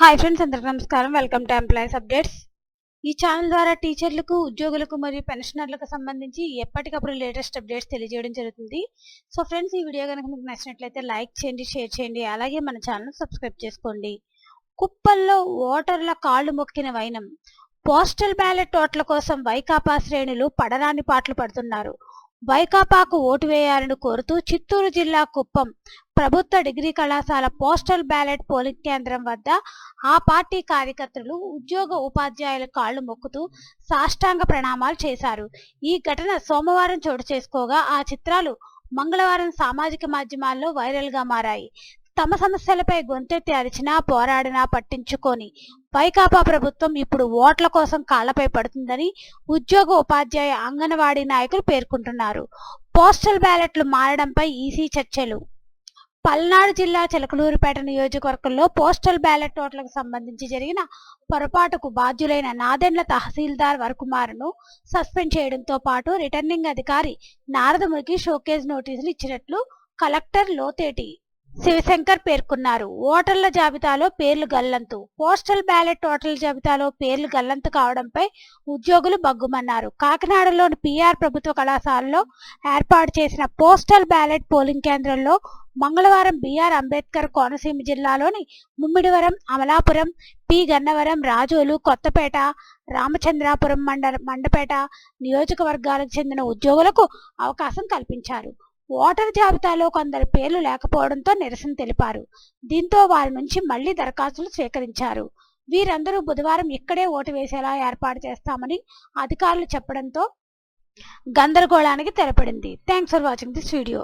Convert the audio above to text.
Hi friends అందరికి నమస్కారం. Welcome to employees updates ఈ ఛానల్ ద్వారా టీచర్లకు ఉద్యోగులకు మరియు పెన్షనర్లకు సంబంధించి ఎప్పటికప్పుడు లేటెస్ట్ అప్డేట్స్ తెలియజేయడం జరుగుతుంది. సో ఫ్రెండ్స్ ఈ వీడియో కనుక మీకు నచ్చినట్లయితే లైక్ చేయండి షేర్ చేయండి అలాగే మన ఛానల్ సబ్స్క్రైబ్ చేసుకోండి. కుప్పల్లో ఓటర్ల కాళ్ళు మొక్కిన వైనం. పోస్టల్ బ్యాలెట్ ఓట్ల కోసం వైకాపా శ్రేణులు పడరాని పాటలు పడుతున్నారు. వైకాపాకు ఓటు వేయాలని కోరుతూ చిత్తూరు జిల్లా కుప్పం ప్రభుత్వ డిగ్రీ కళాశాల పోస్టల్ బ్యాలెట్ పోలింగ్ కేంద్రం వద్ద ఆ పార్టీ కార్యకర్తలు ఉద్యోగ ఉపాధ్యాయుల కాళ్ళు మొక్కుతూ సాష్టాంగ ప్రణామాలు చేశారు. ఈ ఘటన సోమవారం చోటు చేసుకోగా ఆ చిత్రాలు మంగళవారం సామాజిక మాధ్యమాల్లో వైరల్గా మారాయి. తమ సమస్యలపై గొంతెత్తి అరిచినా పోరాడినా పట్టించుకొని వైకాపా ప్రభుత్వం ఇప్పుడు ఓట్ల కోసం కాళ్ళపై పడుతుందని ఉద్యోగ ఉపాధ్యాయ అంగన్వాడీ నాయకులు పేర్కొంటున్నారు. పోస్టల్ బ్యాలెట్లు మారడంపై ఈసీ చర్చలు. పల్నాడు జిల్లా చిలకలూరుపేట నియోజకవర్గంలో పోస్టల్ బ్యాలెట్ ఓట్లకు సంబంధించి జరిగిన పొరపాటుకు బాధ్యులైన నాదెండ్ల తహసీల్దార్ వరకుమార్ను సస్పెండ్ చేయడంతో పాటు రిటర్నింగ్ అధికారి నారదమురికి షోకేజ్ నోటీసులు ఇచ్చినట్లు కలెక్టర్ లోతేటి శివశంకర్ పేర్కొన్నారు. ఓటర్ల జాబితాలో పేర్లు గల్లంతు. పోస్టల్ బ్యాలెట్ ఓటర్ల జాబితాలో పేర్లు గల్లంతు కావడంపై ఉద్యోగులు బగ్గుమన్నారు కాకినాడలోని పిఆర్ ప్రభుత్వ కళాశాలలో ఏర్పాటు చేసిన పోస్టల్ బ్యాలెట్ పోలింగ్ కేంద్రంలో మంగళవారం బీఆర్ అంబేద్కర్ కోనసీమ జిల్లాలోని ముమ్మిడివరం అమలాపురం పి. గన్నవరం రాజోలు కొత్తపేట రామచంద్రాపురం మండ మండపేట నియోజకవర్గాలకు చెందిన ఉద్యోగులకు అవకాశం కల్పించారు. ఓటర్ జాబితాలో కొందరి పేర్లు లేకపోవడంతో నిరసన తెలిపారు. దీంతో వారి నుంచి మళ్ళీ దరఖాస్తులు స్వీకరించారు. వీరందరూ బుధవారం ఇక్కడే ఓటు వేసేలా ఏర్పాటు చేస్తామని అధికారులు చెప్పడంతో గందరగోళానికి తెరపడింది. Thanks for watching this video.